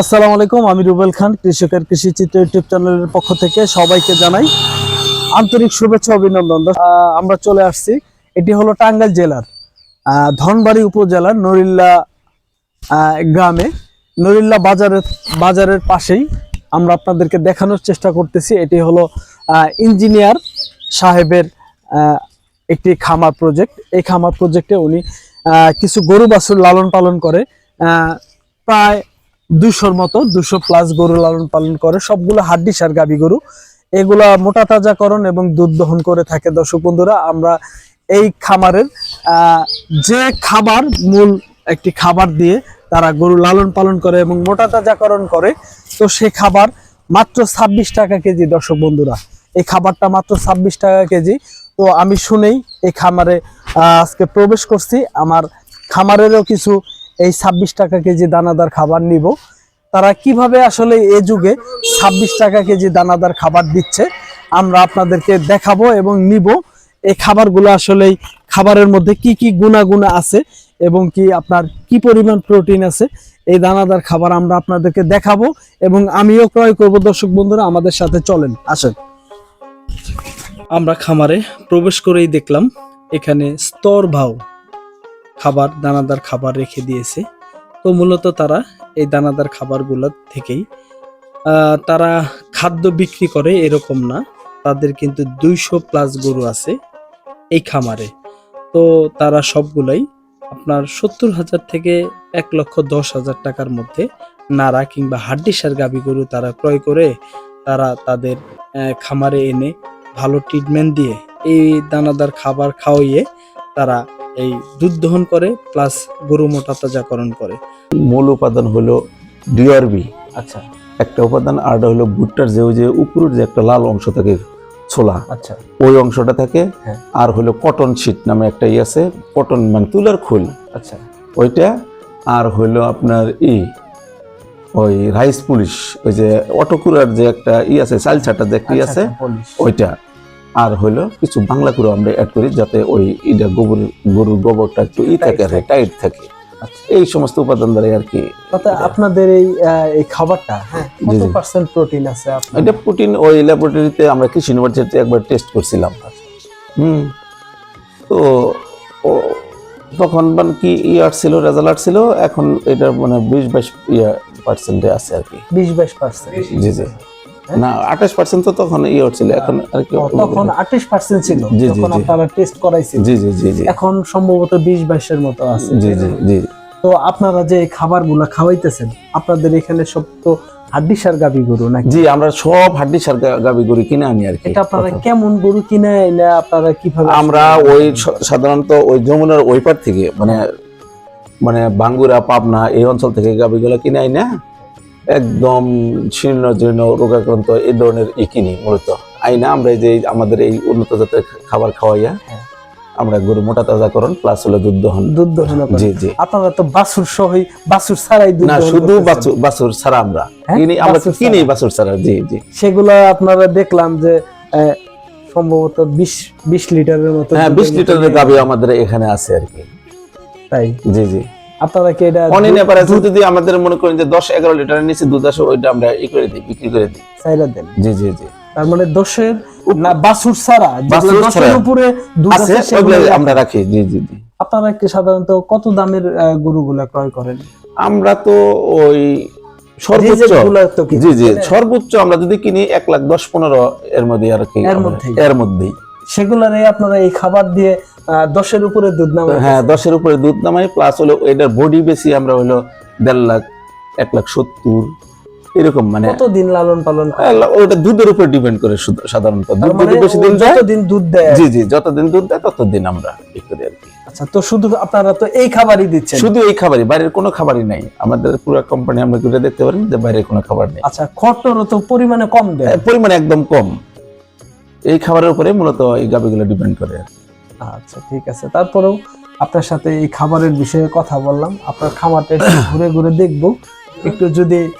আসসালামু আলাইকুম, আমি রুবেল খান, কৃষকের কৃষি চিত্র ইউটিউব চ্যানেলের পক্ষ থেকে সবাইকে জানাই আন্তরিক শুভেচ্ছা, অভিনন্দন। আমরা চলে আসছি। এটি হলো টাঙ্গাইল জেলার ধনবাড়ি উপজেলার নরিল্লা গ্রামে। নরিল্লা বাজারের বাজারের পাশেই আমরা আপনাদেরকে দেখানোর চেষ্টা করতেছি। এটি হলো ইঞ্জিনিয়ার সাহেবের একটি খামার প্রজেক্ট এই খামার প্রজেক্টে উনি কিছু গরু বাছুর লালন পালন করে। প্রায় দুশোর মতো দুশো প্লাস গরু লালন পালন করে। সবগুলো হাড্ডি সার গাবি গরু। এগুলা মোটা তাজা তাজাকরণ এবং দুধ দহন করে থাকে দর্শক বন্ধুরা। আমরা এই খামারের যে খাবার মূল একটি খাবার দিয়ে তারা গরু লালন পালন করে এবং মোটা তাজাকরণ করে, তো সে খাবার মাত্র ছাব্বিশ টাকা কেজি দর্শক বন্ধুরা। এই খাবারটা মাত্র ছাব্বিশ টাকা কেজি। তো আমি শুনেই এই খামারে আজকে প্রবেশ করছি। আমার খামারেরও কিছু এই ছাব্বিশ টাকা কেজি দানাদার খাবার নিব। তারা কীভাবে আসলে এ যুগে ছাব্বিশ টাকা কেজি দানাদার খাবার দিচ্ছে, আমরা আপনাদেরকে দেখাবো এবং নিব। এই খাবারগুলো আসলে খাবারের মধ্যে কি কি গুণাগুণ আছে এবং কি আপনার কি পরিমাণ প্রোটিন আছে, এই দানাদার খাবার আমরা আপনাদেরকে দেখাবো এবং আমিও ক্রয় করব। দর্শক বন্ধুরা, আমাদের সাথে চলেন, আসেন। আমরা খামারে প্রবেশ করেই দেখলাম এখানে স্তর ভাও খাবার, দানাদার খাবার রেখে দিয়েছে। তো মূলত তারা এই দানাদার খাবারগুলো থেকেই তারা খাদ্য বিক্রি করে এরকম না। তাদের কিন্তু দুইশো প্লাস গরু আছে এই খামারে। তো তারা সবগুলাই আপনার সত্তর হাজার থেকে এক লক্ষ দশ হাজার টাকার মধ্যে নাড়া কিংবা হাড্ডিসার গাবি গরু তারা ক্রয় করে তারা তাদের খামারে এনে ভালো ট্রিটমেন্ট দিয়ে এই দানাদার খাবার খাওয়াইয়ে তারা এই দুধ দহন করে প্লাস গরু মোটা তাজাকরণ করে। মূল উপাদান হলো ডিআরবি আচ্ছা। একটা উপাদান আর হলো ভুট্টার যে ওই যে উপরের যে একটা লাল অংশ থাকে ছোলা। আচ্ছা। ওই অংশটা থাকে হ্যাঁ। আর হলো কটন শিট নামে একটা ই আছে কটন মানে তুলার খোল। আচ্ছা। ওইটা আর হলো আপনার ই ওই রাইস পুলিশ ওই যে অটোকুরার যে একটা ই আছে চাল ছাটা যে একটা ই আচ্ছা, আছে ওইটা। আর হলো কিছু বাংলা করে আমরা অ্যাড করি যাতে ওই ইটা গোবর গরুর গোবরটা একটু ই থাকে আর টাইট থাকে। আচ্ছা। এই সমস্ত উপাদান দ্বারা আর কি তাতে আপনাদের এই এই খাবারটা হ্যাঁ কত পার্সেন্ট প্রোটিন আছে এটা প্রোটিন ওই ল্যাবরেটরিতে আমরা কৃষি ইউনিভার্সিটিতে একবার টেস্ট করছিলাম। হুম। তো ও তখন মানে কি ইয়ার ছিল রেজাল্ট ছিল এখন এটা মানে বিশ বাইশ ইয়া পার্সেন্টে আছে আর কি। বিশ বাইশ পার্সেন্ট জি জি। না আঠাশ পার্সেন্ট তো তখন ইয়ে ছিল এখন আর কি তখন আঠাশ পার্সেন্ট ছিল যখন আপনারা টেস্ট করাইছেন। জি জি জি এখন সম্ভবত বিশ বাইশের মতো আছে। জি জি জি। তো আপনারা যে খাবারগুলা খাওয়াইতেছেন আপনাদের এখানে সব তো হাড্ডিসার গাবি গরু নাকি? জি আমরা সব হাড্ডি সার গাবি গরু কিনে আনি আর কি এটা আপনারা কেমন গরু কিনে এনে আপনারা কীভাবে আমরা ওই সাধারণত ওই যমুনার ওই পার থেকে মানে মানে বাঙ্গুরা পাবনা এই অঞ্চল থেকে গাবিগুলো কিনে আই না? একদম শীর্ণ জীর্ণ রোগাক্রান্ত এই ধরনের ই কিনি মূলত। আইনা আমরা যে আমাদের এই উন্নত জাতের খাবার খাওয়াইয়া হ্যাঁ। আমরা গরু মোটা তাজা তাজাকরণ প্লাস হলো দুধ দহন। দুধ দহন জি জি। আপনারা তো বাছুর সহই বাছুর ছাড়াই দুধ না শুধু। বাছুর বাছুর ছাড়া আমরা। হ্যাঁ? কিনি আমরা বাছুর কিনি। বাছুর ছাড়া জি জি। সেগুলো আপনারা দেখলাম যে সম্ভবত বিশ বিশ লিটারের মতো হ্যাঁ দুধের বিশ মতো লিটারের নিয়ে- গাবি আমাদের এখানে আছে আর কি। তাই? জি জি। আপনারা কি এটা অনেক ব্যাপারে দুধ যদি আমাদের মনে করেন যে লিটারের নিচে দুধ আসে ওইটা আমরা ই করে দিই বিক্রি করে দিই। দেন। জি জি জি। তার মানে না যেগুলো বাছুর দশের উপরে দুধ আছে আছে সেগুলো আমরা রাখি জি জি জি। আপনারা কি সাধারণত কত দামের গরুগুলা ক্রয় করেন? আমরা তো ওই সর্বোচ্চ জি জি সর্বোচ্চ আমরা যদি কিনি এক লাখ দশ পনেরো এর মধ্যে আর কি এর মধ্যেই? এর মধ্যেই। সেগুলারে আপনারা এই খাবার দিয়ে দশের উপরে দুধ নামে হ্যাঁ দশের উপরে দুধ নামাই প্লাস হলো এটার বডি বেশি আমরা হলো দেড় লাখ এক লাখ সত্তর এরকম মানে কতদিন লালন পালন ওটা দুধের উপর ডিপেন্ড করে সাধারণত। দুধ মানে যদি বেশি দিন যায় যতদিন দুধ দেয়। জি জি যতদিন দুধ দেয় ততদিন আমরা ই করি আর কি। আচ্ছা তো শুধু আপনারা তো এই খাবারই দিচ্ছেন? শুধু এই খাবারই বাইরের কোনো খাবারই নাই। আমাদের পুরো কোম্পানি আমরা ঘুরে দেখতে পারেন যে বাইরের কোনো খাবার নেই? আচ্ছা খরটরও তো পরিমাণে কম দেয়। এর পরিমাণ একদম কম। এই খাবারের উপরে মূলত এই গাবিগুলো ডিপেন্ড করে আচ্ছা ঠিক আছে। তারপরেও আপনার সাথে এই খাবারের বিষয়ে কথা বললাম। আপনার খামারটা একটু ঘুরে ঘুরে দেখব। একটু যদি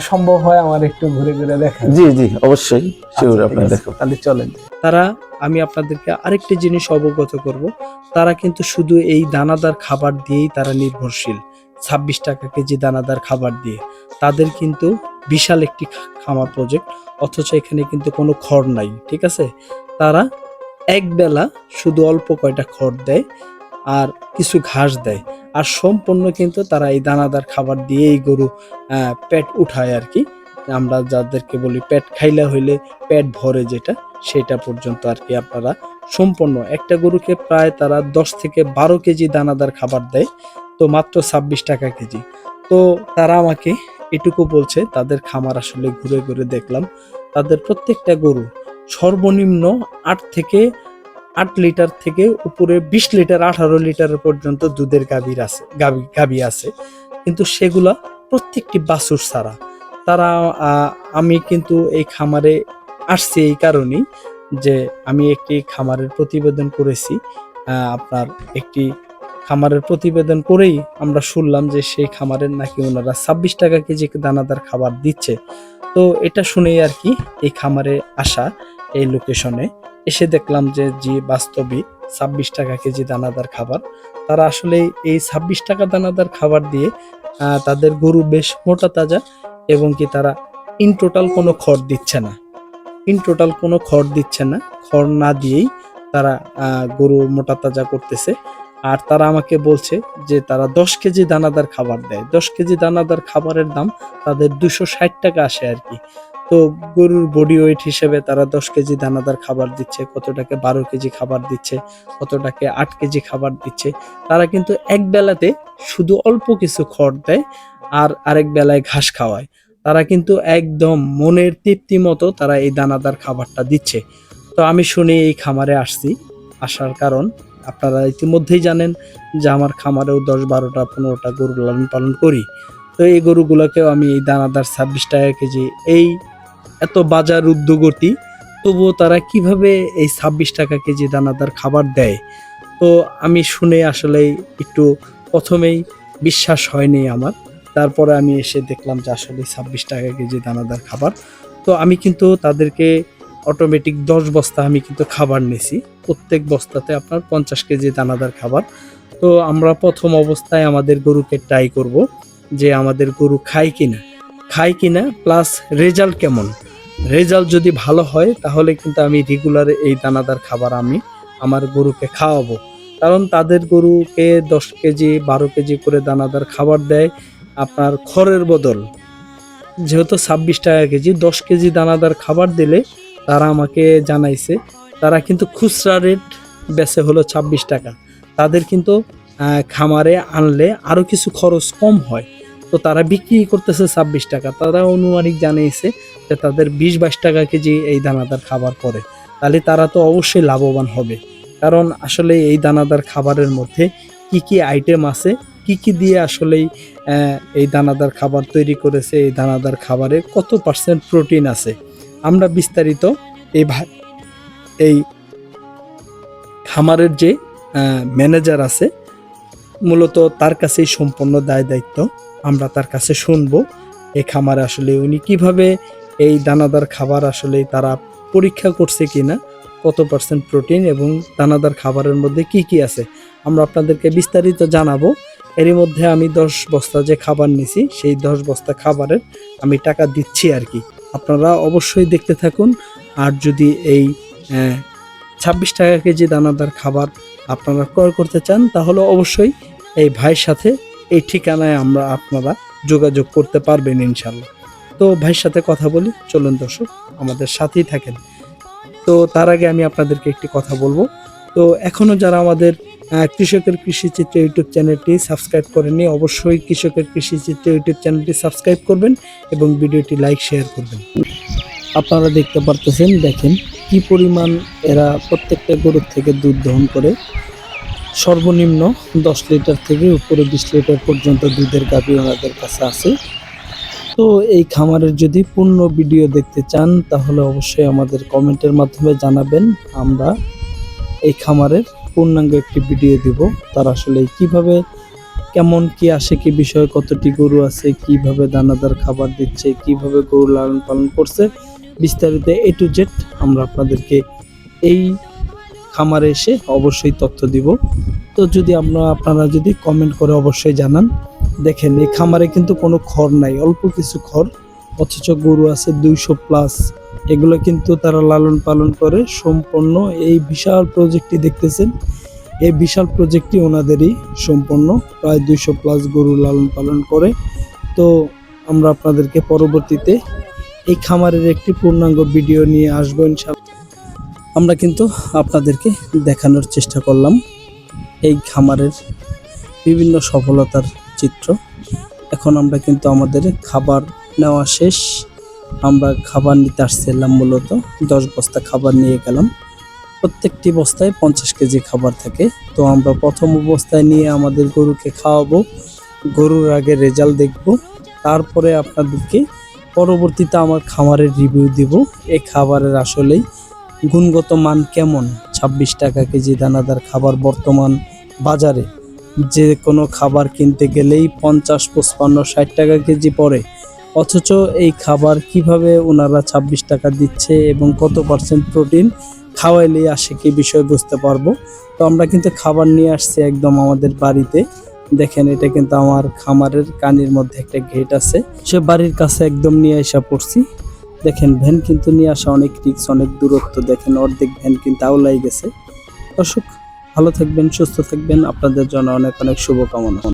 সম্ভব হয় আমার একটু ঘুরে ঘুরে দেখা জি জি অবশ্যই। শিওর আপনার দেখো তাহলে চলেন। তারা আমি আপনাদেরকে আরেকটি জিনিস অবগত করব। তারা কিন্তু শুধু এই দানাদার খাবার দিয়েই তারা নির্ভরশীল। ছাব্বিশ টাকা কেজি দানাদার খাবার দিয়ে। তাদের কিন্তু বিশাল একটি খা- খামার প্রজেক্ট অথচ এখানে কিন্তু কোনো খড় নাই ঠিক আছে? তারা এক বেলা শুধু অল্প কয়টা খড় দেয় আর কিছু ঘাস দেয়। আর সম্পূর্ণ কিন্তু তারা এই দানাদার খাবার দিয়েই গরু পেট উঠায় আর কি আমরা যাদেরকে বলি পেট খাইলা হইলে পেট ভরে যেটা, সেটা পর্যন্ত আর কি আপনারা সম্পূর্ণ। একটা গরুকে প্রায় তারা দশ থেকে বারো কেজি দানাদার খাবার দেয়, তো মাত্র ছাব্বিশ টাকা কেজি। তো তারা আমাকে এটুকু বলছে, তাদের খামার আসলে ঘুরে ঘুরে দেখলাম। তাদের প্রত্যেকটা গরু সর্বনিম্ন আট থেকে আট লিটার থেকে উপরে বিশ লিটার, আঠারো লিটার পর্যন্ত দুধের গাভীর আছে, গাভী গাভী আছে। কিন্তু সেগুলা প্রত্যেকটি বাছুর ছাড়া। তারা আমি কিন্তু এই খামারে আসছি এই কারণেই যে আমি একটি খামারের প্রতিবেদন করেছি। আপনার একটি খামারের প্রতিবেদন করেই আমরা শুনলাম যে সেই খামারের নাকি ওনারা ছাব্বিশ টাকা কেজি দানাদার খাবার দিচ্ছে। তো এটা শুনেই আর কি এই খামারে আসা। এই লোকেশনে এসে দেখলাম যে যে বাস্তবে ছাব্বিশ টাকা কেজি দানাদার খাবার। তারা আসলে এই ছাব্বিশ টাকা দানাদার খাবার দিয়ে তাদের গরু বেশ মোটা তাজা এবং কি তারা ইন টোটাল কোনো খড় দিচ্ছে না। ইন টোটাল কোনো খড় দিচ্ছে না। খড় না দিয়েই তারা গরু মোটা তাজা করতেছে। আর তারা আমাকে বলছে যে তারা দশ কেজি দানাদার খাবার দেয়। দশ কেজি দানাদার খাবারের দাম তাদের দুশো ষাট টাকা আসে আর কি। তো গরুর বডি ওয়েট হিসেবে তারা দশ কেজি দানাদার খাবার দিচ্ছে, কতটাকে বারো কেজি খাবার দিচ্ছে, কতটাকে আট কেজি খাবার দিচ্ছে। তারা কিন্তু এক বেলাতে শুধু অল্প কিছু খড় দেয় আর আরেক বেলায় ঘাস খাওয়ায়। তারা কিন্তু একদম মনের তৃপ্তি মতো তারা এই দানাদার খাবারটা দিচ্ছে। তো আমি শুনে এই খামারে আসছি। আসার কারণ আপনারা ইতিমধ্যেই জানেন যে আমার খামারেও দশ বারোটা, পনেরোটা গরু লালন পালন করি। তো এই গরুগুলোকেও আমি এই দানাদার ছাব্বিশ টাকা কেজি, এই এত বাজার উদ্যোগতি তবুও তারা কীভাবে এই ছাব্বিশ টাকা কেজি দানাদার খাবার দেয়? তো আমি শুনে আসলে একটু প্রথমেই বিশ্বাস হয়নি আমার। তারপরে আমি এসে দেখলাম যে আসলে ছাব্বিশ টাকা কেজি দানাদার খাবার। তো আমি কিন্তু তাদেরকে অটোমেটিক দশ বস্তা আমি কিন্তু খাবার নিছি। প্রত্যেক বস্তাতে আপনার পঞ্চাশ কেজি দানাদার খাবার। তো আমরা প্রথম অবস্থায় আমাদের গরুকে ট্রাই করব যে আমাদের গরু খায় কিনা। খায় কিনা প্লাস রেজাল্ট কেমন? রেজাল্ট যদি ভালো হয়, তাহলে কিন্তু আমি রেগুলার এই দানাদার খাবার আমি আমার গরুকে খাওয়াবো। কারণ তাদের গরুকে দশ কেজি, বারো কেজি করে দানাদার খাবার দেয় আপনার খড়ের বদল। যেহেতু ছাব্বিশ টাকা কেজি, দশ কেজি দানাদার খাবার দিলে তারা আমাকে জানাইছে, তারা কিন্তু খুচরা রেট বেচে হলো ছাব্বিশ টাকা। তাদের কিন্তু খামারে আনলে আরও কিছু খরচ কম হয়। তো তারা বিক্রি করতেছে ছাব্বিশ টাকা। তারা অনুমানিক জানিয়েছে যে তাদের বিশ বাইশ টাকা কেজি এই দানাদার খাবার পড়ে। তাহলে তারা তো অবশ্যই লাভবান হবে। কারণ আসলে এই দানাদার খাবারের মধ্যে কি কি আইটেম আছে, কি কি দিয়ে আসলেই এই দানাদার খাবার তৈরি করেছে, এই দানাদার খাবারে কত পার্সেন্ট প্রোটিন আছে। আমরা বিস্তারিত এই এই খামারের যে ম্যানেজার আছে, মূলত তার কাছেই সম্পূর্ণ দায় দায়িত্ব। আমরা তার কাছে শুনব এই খামারে আসলে উনি কীভাবে এই দানাদার খাবার আসলে তারা পরীক্ষা করছে কিনা, কত পার্সেন্ট প্রোটিন এবং দানাদার খাবারের মধ্যে কি কি আছে। আমরা আপনাদেরকে বিস্তারিত জানাব। এরই মধ্যে আমি দশ বস্তা যে খাবার নিছি, সেই দশ বস্তা খাবারের আমি টাকা দিচ্ছি আর কি। আপনারা অবশ্যই দেখতে থাকুন। আর যদি এই ছাব্বিশ টাকা কেজি দানাদার খাবার আপনারা ক্রয় করতে চান, তাহলে অবশ্যই এই ভাইয়ের সাথে এই ঠিকানায় আমরা আপনারা যোগাযোগ করতে পারবেন ইনশাল্লাহ তো ভাইয়ের সাথে কথা বলি, চলুন দর্শক, আমাদের সাথেই থাকেন। তো তার আগে আমি আপনাদেরকে একটি কথা বলব। তো এখনও যারা আমাদের কৃষকের কৃষিচিত্র ইউটিউব চ্যানেলটি সাবস্ক্রাইব করেননি, অবশ্যই কৃষকের কৃষিচিত্র ইউটিউব চ্যানেলটি সাবস্ক্রাইব করবেন এবং ভিডিওটি লাইক, শেয়ার করবেন। আপনারা দেখতে পারতেছেন, দেখেন কি পরিমাণ এরা প্রত্যেকটা গরুর থেকে দুধ দহন করে। সর্বনিম্ন দশ লিটার থেকে উপরে বিশ লিটার পর্যন্ত দুধের গাভী ওনাদের কাছে আছে। তো এই খামারের যদি পূর্ণ ভিডিও দেখতে চান, তাহলে অবশ্যই আমাদের কমেন্টের মাধ্যমে জানাবেন। আমরা এই খামারের পূর্ণাঙ্গ একটি ভিডিও দিব। তার আসলে কীভাবে, কেমন কি আসে, কি বিষয়ে, কতটি গরু আছে, কীভাবে দানাদার খাবার দিচ্ছে, কীভাবে গরু লালন পালন করছে, বিস্তারিত এ টু জেড আমরা আপনাদেরকে এই খামারে এসে অবশ্যই তথ্য দিব। তো যদি আমরা, আপনারা যদি কমেন্ট করে অবশ্যই জানান। দেখেন, এই খামারে কিন্তু কোনো খড় নাই, অল্প কিছু খড়, অথচ গরু আছে দুইশো প্লাস এগুলো কিন্তু তারা লালন পালন করে সম্পূর্ণ এই বিশাল প্রজেক্টটি দেখতেছেন। এই বিশাল প্রজেক্টটি ওনাদেরই সম্পূর্ণ, প্রায় দুইশো প্লাস গরু লালন পালন করে। তো আমরা আপনাদেরকে পরবর্তীতে এই খামারের একটি পূর্ণাঙ্গ ভিডিও নিয়ে আসব আমরা কিন্তু আপনাদেরকে দেখানোর চেষ্টা করলাম এই খামারের বিভিন্ন সফলতার চিত্র। এখন আমরা কিন্তু আমাদের খাবার নেওয়া শেষ। আমরা খাবার নিতে আসছিলাম মূলত। দশ বস্তা খাবার নিয়ে গেলাম। প্রত্যেকটি বস্তায় পঞ্চাশ কেজি খাবার থাকে। তো আমরা প্রথম অবস্থায় নিয়ে আমাদের গরুকে খাওয়াবো। গরুর আগে রেজাল্ট দেখব। তারপরে আপনাদেরকে পরবর্তীতে আমার খামারের রিভিউ দিব। এই খাবারের আসলেই গুণগত মান কেমন? ছাব্বিশ টাকা কেজি দানাদার খাবার বর্তমান বাজারে। যে কোনো খাবার কিনতে গেলেই পঞ্চাশ, পঁচপান্ন, ষাট টাকা কেজি পড়ে। অথচ এই খাবার কীভাবে ওনারা ছাব্বিশ টাকা দিচ্ছে এবং কত পার্সেন্ট প্রোটিন খাওয়াইলে আসে কি বিষয় বুঝতে পারব? তো আমরা কিন্তু খাবার নিয়ে আসছি একদম আমাদের বাড়িতে। দেখেন এটা কিন্তু আমার খামারের কানির মধ্যে একটা গেট আছে। সে বাড়ির কাছে একদম নিয়ে আসা পড়ছি। দেখেন, ভ্যান কিন্তু নিয়ে আসা অনেক রিক্স অনেক দূরত্ব। দেখেন, অর্ধেক ভ্যান কিন্তু আউলাই গেছে। অসুখ ভালো থাকবেন, সুস্থ থাকবেন। আপনাদের জন্য অনেক অনেক শুভকামনা।